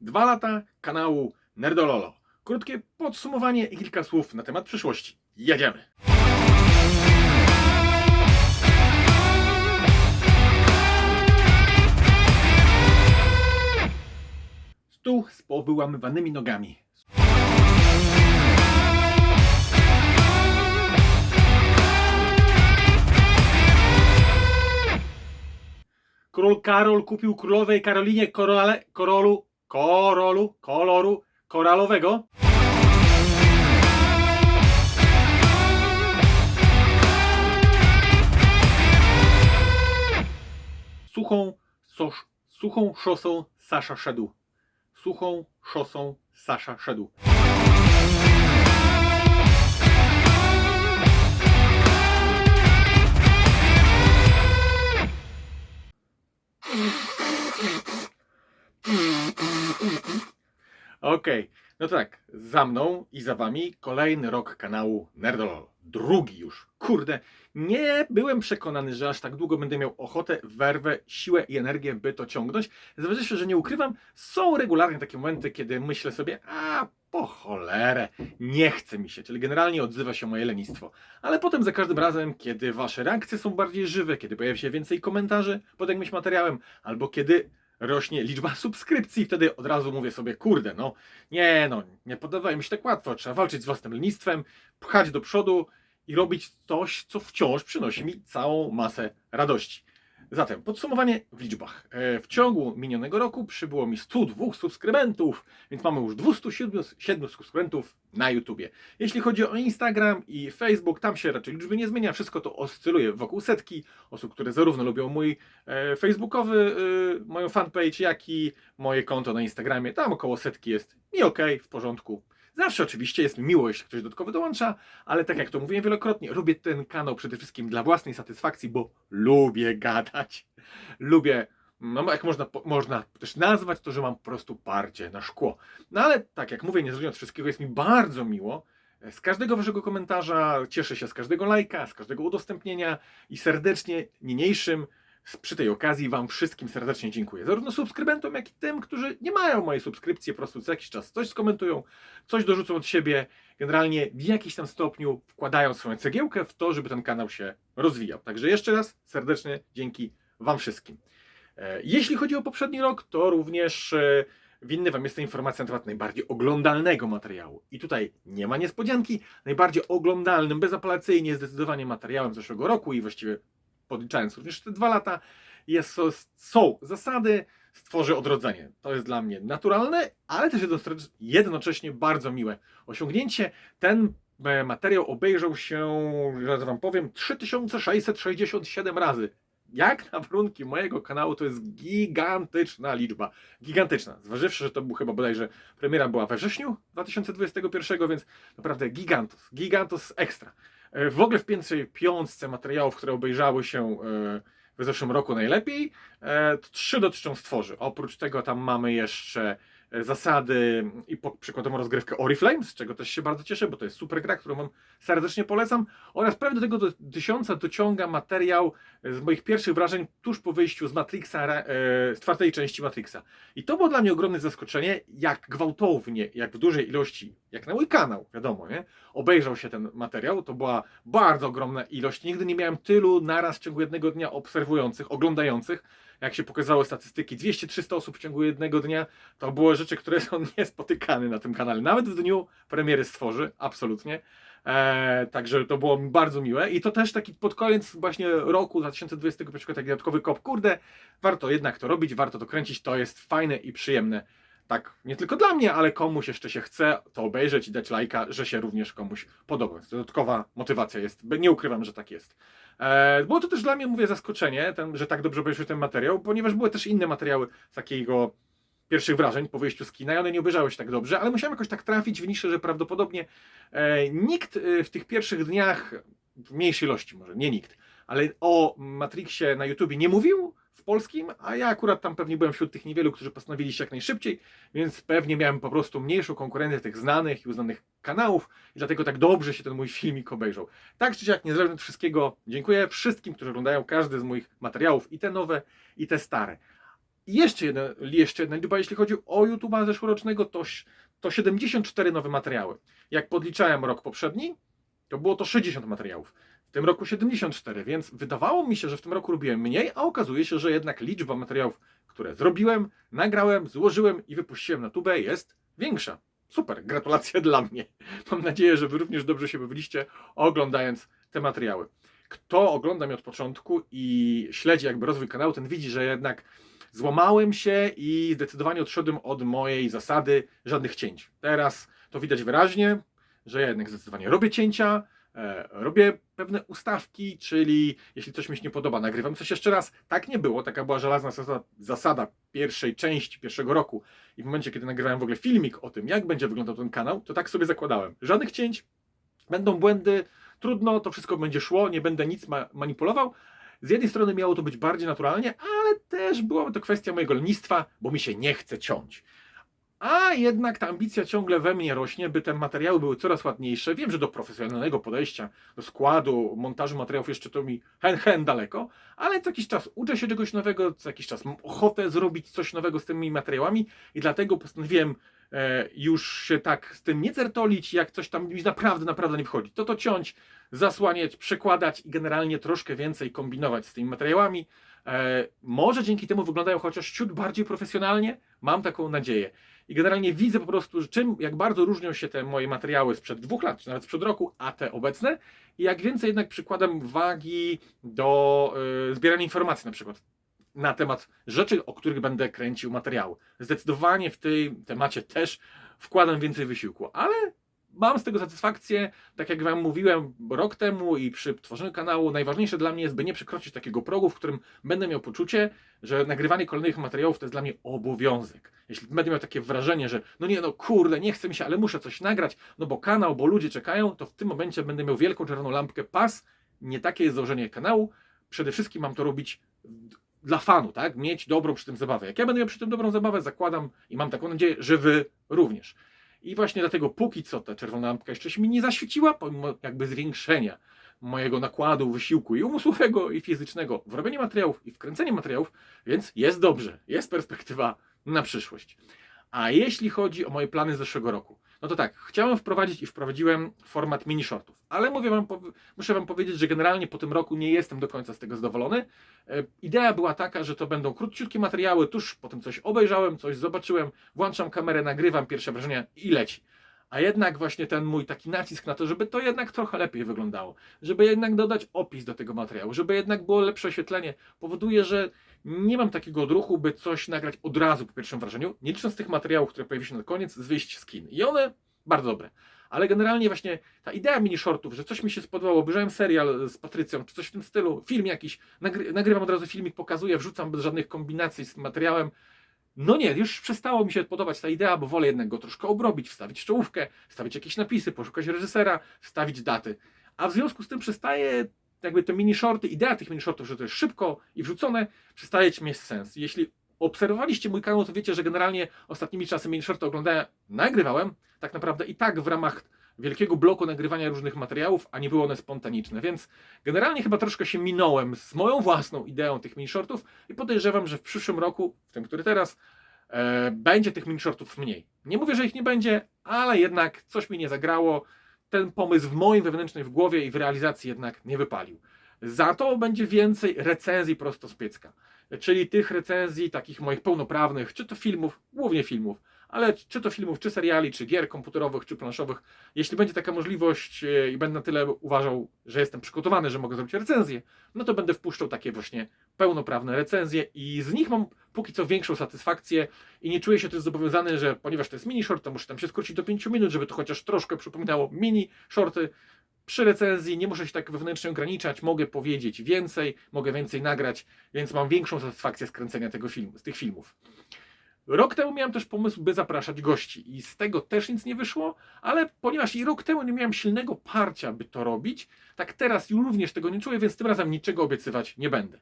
Dwa lata kanału Nerdololo. Krótkie podsumowanie i kilka słów na temat przyszłości. Jedziemy! Stół z powyłamywanymi nogami. Król Karol kupił królowej Karolinie korale, korolu, korolu, koloru koralowego. Suchą, sosz, suchą szosą Sasza szedł. Suchą szosą Sasza szedł. Okej, no to tak, za mną i za wami kolejny rok kanału Nerdolol. Drugi już. Kurde, nie byłem przekonany, że aż tak długo będę miał ochotę, werwę, siłę i energię, by to ciągnąć. Zważywszy, że nie ukrywam, są regularnie takie momenty, kiedy myślę sobie, a po cholerę, nie chce mi się, czyli generalnie odzywa się moje lenistwo. Ale potem za każdym razem, kiedy wasze reakcje są bardziej żywe, kiedy pojawia się więcej komentarzy pod jakimś materiałem, albo kiedy rośnie liczba subskrypcji, wtedy od razu mówię sobie, kurde, no nie, no nie podoba mi się tak łatwo, trzeba walczyć z własnym lenistwem, pchać do przodu i robić coś, co wciąż przynosi mi całą masę radości. Zatem podsumowanie w liczbach. E, W ciągu minionego roku przybyło mi 102 subskrybentów, więc mamy już 207 7 subskrybentów na YouTubie. Jeśli chodzi o Instagram i Facebook, tam się raczej liczby nie zmienia, wszystko to oscyluje wokół setki osób, które zarówno lubią mój e, facebookowy, e, moją fanpage, jak i moje konto na Instagramie. Tam około setki jest i okej, w porządku. Zawsze oczywiście jest mi miło, jeśli ktoś dodatkowo dołącza, ale tak jak to mówiłem wielokrotnie, robię ten kanał przede wszystkim dla własnej satysfakcji, bo lubię gadać. Lubię, no jak można, można też nazwać to, że mam po prostu parcie na szkło. No ale tak jak mówię, niezależnie od wszystkiego, jest mi bardzo miło. Z każdego waszego komentarza cieszę się z każdego lajka, z każdego udostępnienia i serdecznie niniejszym przy tej okazji Wam wszystkim serdecznie dziękuję. Zarówno subskrybentom, jak i tym, którzy nie mają mojej subskrypcji, po prostu co jakiś czas coś skomentują, coś dorzucą od siebie, generalnie w jakiś tam stopniu wkładają swoją cegiełkę w to, żeby ten kanał się rozwijał. Także jeszcze raz serdecznie dzięki Wam wszystkim. E, Jeśli chodzi o poprzedni rok, to również e, winny Wam jest ta informacja na temat najbardziej oglądalnego materiału. I tutaj nie ma niespodzianki. Najbardziej oglądalnym, bezapelacyjnie, zdecydowanie materiałem zeszłego roku i właściwie podliczając również te dwa lata, jest, są zasady stworzy odrodzenie. To jest dla mnie naturalne, ale też jednocześnie bardzo miłe osiągnięcie. Ten e, materiał obejrzał się, że wam powiem, 3667 razy. Jak na warunki mojego kanału to jest gigantyczna liczba. Gigantyczna. Zważywszy, że to był chyba bodajże premiera była we wrześniu 2021, więc naprawdę gigantos. Gigantos ekstra. E, W ogóle w pierwszej piątce materiałów, które obejrzały się e, w zeszłym roku najlepiej, e, to trzy dotyczą stworzy. Oprócz tego tam mamy jeszcze zasady i po, przykładową rozgrywkę Oriflame, z czego też się bardzo cieszę, bo to jest super gra, którą wam serdecznie polecam. Oraz prawie do tego do tysiąca dociąga materiał e, z moich pierwszych wrażeń tuż po wyjściu z Matrixa, e, z czwartej części Matrixa. I to było dla mnie ogromne zaskoczenie, jak gwałtownie, jak w dużej ilości, jak na mój kanał, wiadomo, nie? Obejrzał się ten materiał, to była bardzo ogromna ilość. Nigdy nie miałem tylu naraz w ciągu jednego dnia obserwujących, oglądających. Jak się pokazały statystyki, 200-300 osób w ciągu jednego dnia, to były rzeczy, które są niespotykane na tym kanale. Nawet w dniu premiery stworzy, absolutnie. Eee, także to było bardzo miłe i to też taki pod koniec właśnie roku 2021 taki dodatkowy kop, kurde, warto jednak to robić, warto to kręcić, to jest fajne i przyjemne. Tak, nie tylko dla mnie, ale komuś jeszcze się chce to obejrzeć i dać lajka, że się również komuś podoba. Więc Dodatkowa motywacja jest, nie ukrywam, że tak jest. E, było to też dla mnie, mówię, zaskoczenie, ten, że tak dobrze obejrzał ten materiał, ponieważ były też inne materiały z takiego pierwszych wrażeń po wyjściu z kina i one nie obejrzały się tak dobrze, ale musiałem jakoś tak trafić w niszę, że prawdopodobnie e, nikt e, w tych pierwszych dniach, w mniejszej ilości może, nie nikt, ale o Matrixie na YouTubie nie mówił w polskim, a ja akurat tam pewnie byłem wśród tych niewielu, którzy postanowili się jak najszybciej, więc pewnie miałem po prostu mniejszą konkurencję tych znanych i uznanych kanałów i dlatego tak dobrze się ten mój filmik obejrzał. Tak czy siak, niezależnie od wszystkiego, dziękuję wszystkim, którzy oglądają każdy z moich materiałów, i te nowe, i te stare. I jeszcze jedna, jeszcze liczba, jeśli chodzi o YouTube'a zeszłorocznego, to, to 74 nowe materiały. Jak podliczałem rok poprzedni, to było to 60 materiałów. W tym roku 74, więc wydawało mi się, że w tym roku robiłem mniej, a okazuje się, że jednak liczba materiałów, które zrobiłem, nagrałem, złożyłem i wypuściłem na tubę jest większa. Super, gratulacje dla mnie. Mam nadzieję, że Wy również dobrze się bawiliście oglądając te materiały. Kto ogląda mnie od początku i śledzi jakby rozwój kanału, ten widzi, że jednak złamałem się i zdecydowanie odszedłem od mojej zasady żadnych cięć. Teraz to widać wyraźnie, że ja jednak zdecydowanie robię cięcia, robię pewne ustawki, czyli jeśli coś mi się nie podoba, nagrywam coś jeszcze raz. Tak nie było, taka była żelazna zasada, zasada pierwszej części pierwszego roku. I w momencie, kiedy nagrywałem w ogóle filmik o tym, jak będzie wyglądał ten kanał, to tak sobie zakładałem. Żadnych cięć, będą błędy, trudno, to wszystko będzie szło, nie będę nic ma- manipulował. Z jednej strony miało to być bardziej naturalnie, ale też była to kwestia mojego lenistwa, bo mi się nie chce ciąć. A jednak ta ambicja ciągle we mnie rośnie, by te materiały były coraz ładniejsze. Wiem, że do profesjonalnego podejścia, do składu, montażu materiałów jeszcze to mi hen hen daleko, ale co jakiś czas uczę się czegoś nowego, co jakiś czas mam ochotę zrobić coś nowego z tymi materiałami i dlatego postanowiłem e, już się tak z tym nie certolić, jak coś tam mi naprawdę, naprawdę nie wchodzi. To to ciąć, zasłaniać, przekładać i generalnie troszkę więcej kombinować z tymi materiałami. E, może dzięki temu wyglądają chociaż ciut bardziej profesjonalnie, mam taką nadzieję. I generalnie widzę po prostu, czym, jak bardzo różnią się te moje materiały sprzed dwóch lat, czy nawet sprzed roku, a te obecne. I jak więcej jednak przykładam wagi do y, zbierania informacji na przykład na temat rzeczy, o których będę kręcił materiały. Zdecydowanie w tym temacie też wkładam więcej wysiłku, ale mam z tego satysfakcję, tak jak Wam mówiłem rok temu i przy tworzeniu kanału, najważniejsze dla mnie jest, by nie przekroczyć takiego progu, w którym będę miał poczucie, że nagrywanie kolejnych materiałów to jest dla mnie obowiązek. Jeśli będę miał takie wrażenie, że no nie, no kurde, nie chce mi się, ale muszę coś nagrać, no bo kanał, bo ludzie czekają, to w tym momencie będę miał wielką czerwoną lampkę, pas, nie takie jest założenie kanału, przede wszystkim mam to robić dla fanu, tak? Mieć dobrą przy tym zabawę. Jak ja będę miał przy tym dobrą zabawę, zakładam i mam taką nadzieję, że wy również. I właśnie dlatego póki co ta czerwona lampka jeszcze się mi nie zaświeciła, pomimo jakby zwiększenia mojego nakładu, wysiłku i umysłowego, i fizycznego w robieniu materiałów i w kręceniu materiałów, więc jest dobrze, jest perspektywa na przyszłość. A jeśli chodzi o moje plany z zeszłego roku, no to tak, chciałem wprowadzić i wprowadziłem format mini shortów, ale mówię wam, muszę wam powiedzieć, że generalnie po tym roku nie jestem do końca z tego zadowolony. E, Idea była taka, że to będą króciutkie materiały, tuż po tym coś obejrzałem, coś zobaczyłem, włączam kamerę, nagrywam pierwsze wrażenia i leci. A jednak właśnie ten mój taki nacisk na to, żeby to jednak trochę lepiej wyglądało, żeby jednak dodać opis do tego materiału, żeby jednak było lepsze oświetlenie, powoduje, że nie mam takiego odruchu, by coś nagrać od razu po pierwszym wrażeniu, nie licząc tych materiałów, które pojawi się na koniec, z wyjść z kin. I one bardzo dobre. Ale generalnie właśnie ta idea mini shortów, że coś mi się spodobało, obejrzałem serial z Patrycją, czy coś w tym stylu, film jakiś, nagry nagrywam od razu filmik, pokazuję, wrzucam bez żadnych kombinacji z materiałem. No nie, już przestało mi się podobać ta idea, bo wolę jednak go troszkę obrobić, wstawić czołówkę, wstawić jakieś napisy, poszukać reżysera, wstawić daty. A w związku z tym przestaje jakby te mini shorty, idea tych mini shortów, że to jest szybko i wrzucone, przestaje mieć sens. Jeśli obserwowaliście mój kanał, to wiecie, że generalnie ostatnimi czasy mini shorty oglądałem, nagrywałem, tak naprawdę i tak w ramach wielkiego bloku nagrywania różnych materiałów, a nie były one spontaniczne, więc generalnie chyba troszkę się minąłem z moją własną ideą tych mini shortów i podejrzewam, że w przyszłym roku, w tym, który teraz, e, będzie tych mini shortów mniej. Nie mówię, że ich nie będzie, ale jednak coś mi nie zagrało. Ten pomysł w moim wewnętrznej w głowie i w realizacji jednak nie wypalił. Za to będzie więcej recenzji prosto z piecka. Czyli tych recenzji takich moich pełnoprawnych, czy to filmów, głównie filmów, ale czy to filmów, czy seriali, czy gier komputerowych, czy planszowych. Jeśli będzie taka możliwość e, i będę na tyle uważał, że jestem przygotowany, że mogę zrobić recenzję, no to będę wpuszczał takie właśnie pełnoprawne recenzje i z nich mam póki co większą satysfakcję i nie czuję się też zobowiązany, że ponieważ to jest mini short, to muszę tam się skrócić do 5 minut, żeby to chociaż troszkę przypominało mini shorty. Przy recenzji nie muszę się tak wewnętrznie ograniczać, mogę powiedzieć więcej, mogę więcej nagrać, więc mam większą satysfakcję z kręcenia tego filmu, z tych filmów. Rok temu miałem też pomysł, by zapraszać gości i z tego też nic nie wyszło, ale ponieważ i rok temu nie miałem silnego parcia, by to robić, tak teraz również tego nie czuję, więc tym razem niczego obiecywać nie będę.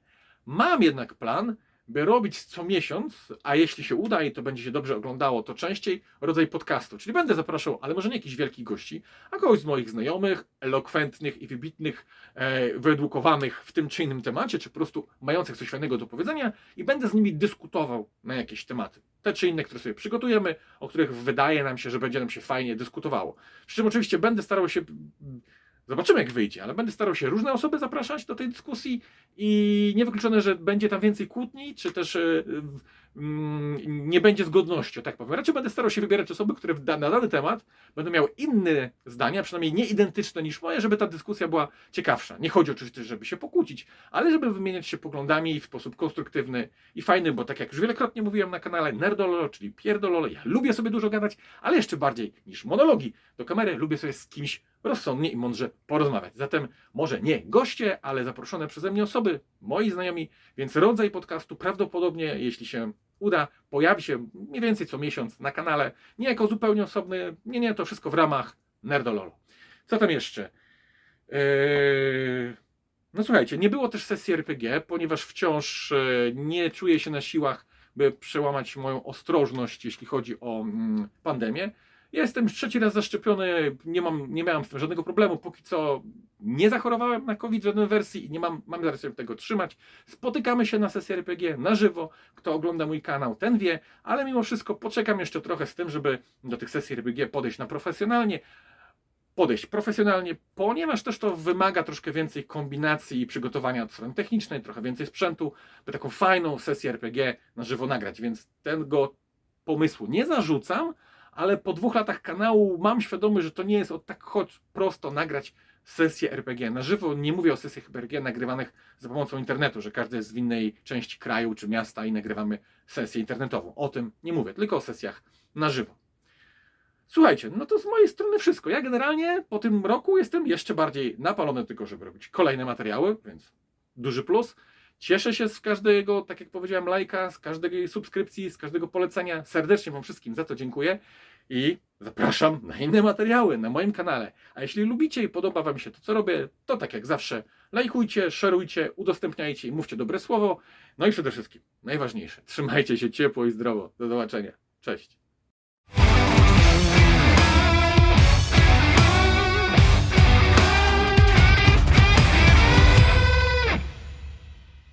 Mam jednak plan, by robić co miesiąc, a jeśli się uda i to będzie się dobrze oglądało, to częściej rodzaj podcastu. Czyli będę zapraszał, ale może nie jakichś wielkich gości, a kogoś z moich znajomych, elokwentnych i wybitnych, e, wyedukowanych w tym czy innym temacie, czy po prostu mających coś fajnego do powiedzenia i będę z nimi dyskutował na jakieś tematy. Te czy inne, które sobie przygotujemy, o których wydaje nam się, że będzie nam się fajnie dyskutowało. Przy czym oczywiście będę starał się Zobaczymy, jak wyjdzie, ale będę starał się różne osoby zapraszać do tej dyskusji i niewykluczone, że będzie tam więcej kłótni, czy też e, mm, nie będzie zgodności, tak powiem. Raczej będę starał się wybierać osoby, które na dany temat będą miały inne zdania, przynajmniej nie identyczne niż moje, żeby ta dyskusja była ciekawsza. Nie chodzi oczywiście, żeby się pokłócić, ale żeby wymieniać się poglądami w sposób konstruktywny i fajny, bo tak jak już wielokrotnie mówiłem na kanale Nerdololo, czyli Pierdololo, ja lubię sobie dużo gadać, ale jeszcze bardziej niż monologi do kamery, lubię sobie z kimś rozsądnie i mądrze porozmawiać. Zatem może nie goście, ale zaproszone przeze mnie osoby, moi znajomi, więc rodzaj podcastu prawdopodobnie, jeśli się uda, pojawi się mniej więcej co miesiąc na kanale, nie jako zupełnie osobny, nie, nie, to wszystko w ramach Nerdololo. Co tam jeszcze? Eee, No słuchajcie, nie było też sesji RPG, ponieważ wciąż e, nie czuję się na siłach, by przełamać moją ostrożność, jeśli chodzi o mm, pandemię. Jestem już trzeci raz zaszczepiony, nie, mam, nie miałem z tym żadnego problemu. Póki co nie zachorowałem na COVID żadnej wersji i nie mam, mam zamiar się tego trzymać. Spotykamy się na sesji RPG na żywo. Kto ogląda mój kanał, ten wie, ale mimo wszystko poczekam jeszcze trochę z tym, żeby do tych sesji RPG podejść na profesjonalnie. Podejść profesjonalnie, ponieważ też to wymaga troszkę więcej kombinacji i przygotowania od strony technicznej, trochę więcej sprzętu, by taką fajną sesję RPG na żywo nagrać, więc tego pomysłu nie zarzucam, ale po dwóch latach kanału mam świadomość, że to nie jest od tak choć prosto nagrać sesję RPG na żywo. Nie mówię o sesjach RPG nagrywanych za pomocą internetu, że każdy jest w innej części kraju czy miasta i nagrywamy sesję internetową. O tym nie mówię, tylko o sesjach na żywo. Słuchajcie, no to z mojej strony wszystko. Ja generalnie po tym roku jestem jeszcze bardziej napalony tylko, żeby robić kolejne materiały, więc duży plus. Cieszę się z każdego, tak jak powiedziałem, lajka, z każdej subskrypcji, z każdego polecenia. Serdecznie Wam wszystkim za to dziękuję i zapraszam na inne materiały na moim kanale. A jeśli lubicie i podoba Wam się to, co robię, to tak jak zawsze lajkujcie, szerujcie, udostępniajcie i mówcie dobre słowo. No i przede wszystkim, najważniejsze, trzymajcie się ciepło i zdrowo. Do zobaczenia. Cześć.